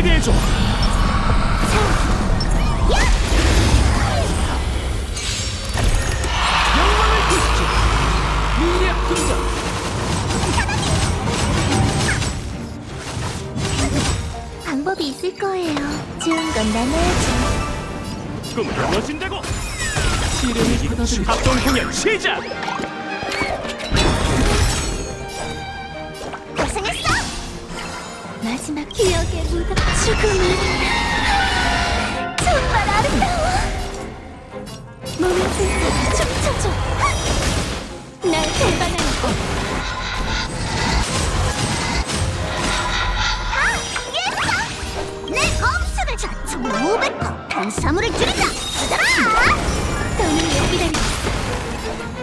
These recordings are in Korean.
해줘. 영광을 보시죠. 미래의 등장. 방법이 있을 거예요. 좋은 건 나눠야죠. 꿈을 이루어진다고. 시련을 받아들이. 합동 공연 시작. 마지막 기억의 무덤 죽음을 정말 아름다워 몸을 들고 춤춰줘 날 배반하고 아! 내 검수를 자총 500호 탄수화물을 줄인다! 쓰더라! 더는 못!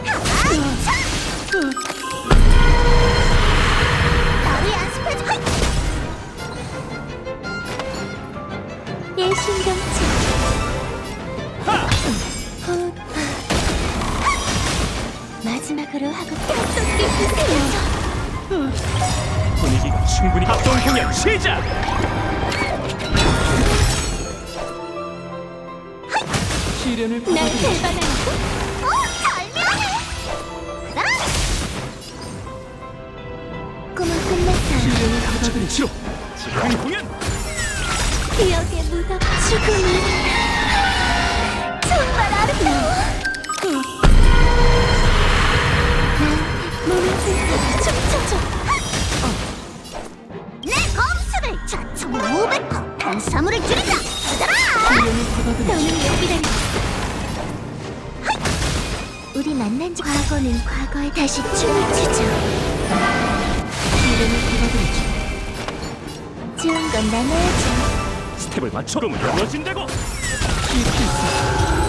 나 마지막으로 하고 약속을 주세요. 분위기가 충분히 합동 공연 시작. 시련을 날. 배반하고. 어. 꿈은 끝났어요. 시련을 받아들이죠. 지금 공연. 기억의 무덤 죽음을 너는 여기다 우리 만난 지 과거는 과거에 다시 춤을 추죠. 이름을 받아들이죠 좋은 건 나눠야죠 스텝을 맞춰. 그러면 열어진다고. 깊이 있어